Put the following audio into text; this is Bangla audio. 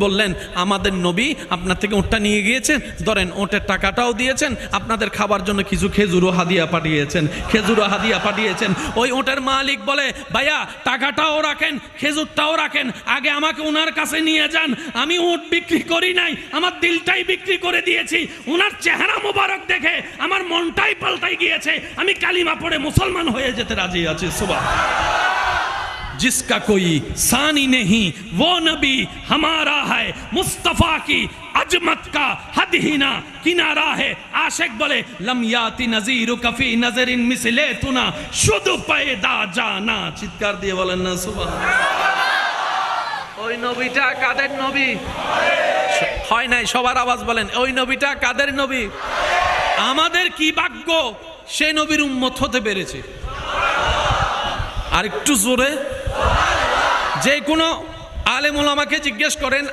বললেন, আমাদের নবী আপনার থেকে ওঁটটা নিয়ে গিয়েছেন, ধরেন ওঁটের টাকাটাও দিয়েছেন, আপনাদের খাবার জন্য কিছু খেজুরও হাদিয়া পাঠিয়েছেন খেজুরও হাদিয়া পাঠিয়েছেন। ওই ওঁটের মালিক বলে, ভাইয়া, টাকাটাও রাখেন, খেজুরটাও রাখেন, আগে আমাকে ওনার কাছে নিয়ে যান, আমি উঁট বিক্রি করি নাই, আমার দিলটাই বিক্রি করে দিয়েছি ওনার চেহারা মোবারক দেখে আমার মনটাই পাল্টাই গিয়েছে, আমি কালিমা পড়ে মুসলমান হয়ে যেতে রাজি আছি সুবাহ जिसका कोई सानी नहीं वो नबी हमारा है मुस्तफा की अजमत का हद ही ना किनारा है आशिक बोले लमयाती नजीर कफी नजरिन मिसले तुना शुद्ध पैदा जाना চিৎকার দিয়ে বলেন না সুবহান ওই নবীটা কাদের নবী হয় নাই সবার আওয়াজ বলেন ওই নবীটা কাদের নবী আমাদের কি ভাগ্য সে নবীর উম্মত হতে পেরেছে আর একটু জোরে যে কোনো আলেমুল আমাকে জিজ্ঞেস করেন